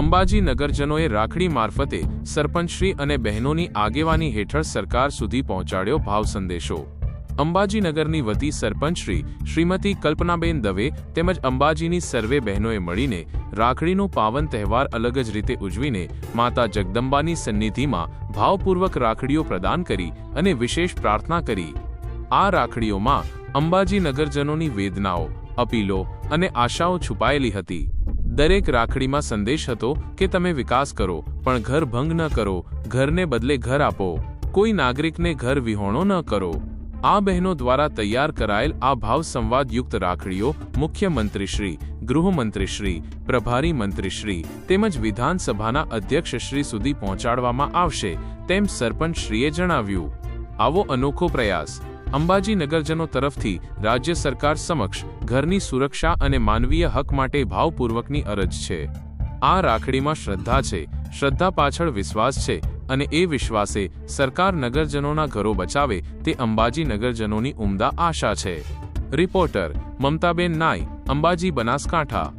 અંબાજી નગરજનોએ રાખડી મારફતે સરપંચશ્રી અને બહેનોની આગેવાની હેઠળ સરકાર સુધી પહોંચાડ્યો ભાવ સંદેશો. અંબાજીનગરની વતી સરપંચશ્રી શ્રીમતી કલ્પનાબેન દવે તેમજ અંબાજીની સર્વે બહેનોએ મળીને રાખડીનો પાવન તહેવાર અલગ જ રીતે ઉજવીને માતા જગદંબાની સન્નિધિમાં ભાવપૂર્વક રાખડીઓ પ્રદાન કરી અને વિશેષ પ્રાર્થના કરી. આ રાખડીઓમાં અંબાજી નગરજનોની વેદનાઓ, અપીલો અને આશાઓ છુપાયેલી હતી. દરેક રાખડીમાં સંદેશ હતો કે તમે વિકાસ કરો, પણ ઘર ભંગ ન કરો, ઘરને બદલે ઘર આપો. કોઈ નાગરિકને ઘર વિહોણો ન કરો. આ બહેનો દ્વારા તૈયાર કરાયેલ આ ભાવ સંવાદયુક્ત રાખડીઓ મુખ્યમંત્રીશ્રી, ગૃહમંત્રીશ્રી, પ્રભારી મંત્રીશ્રી તેમજ વિધાનસભાના અધ્યક્ષશ્રી સુધી પહોંચાડવામાં આવશે, તેમ સરપંચશ્રીએ જણાવ્યું. આવો અનોખો પ્રયાસ. અંબાજી નગરજનો તરફથી રાજ્ય સરકાર સમક્ષ ઘરની સુરક્ષા અને માનવીય હક માટે ભાવપૂર્વકની અરજ છે. આ રાખડીમાં શ્રદ્ધા છે, શ્રદ્ધા પાછળ વિશ્વાસ છે અને એ વિશ્વાસે સરકાર નગરજનોના ઘરો બચાવે તે અંબાજી નગરજનોની ઉમદા આશા છે. રિપોર્ટર મમતાબેન નાય, અંબાજી બનાસકાંઠા.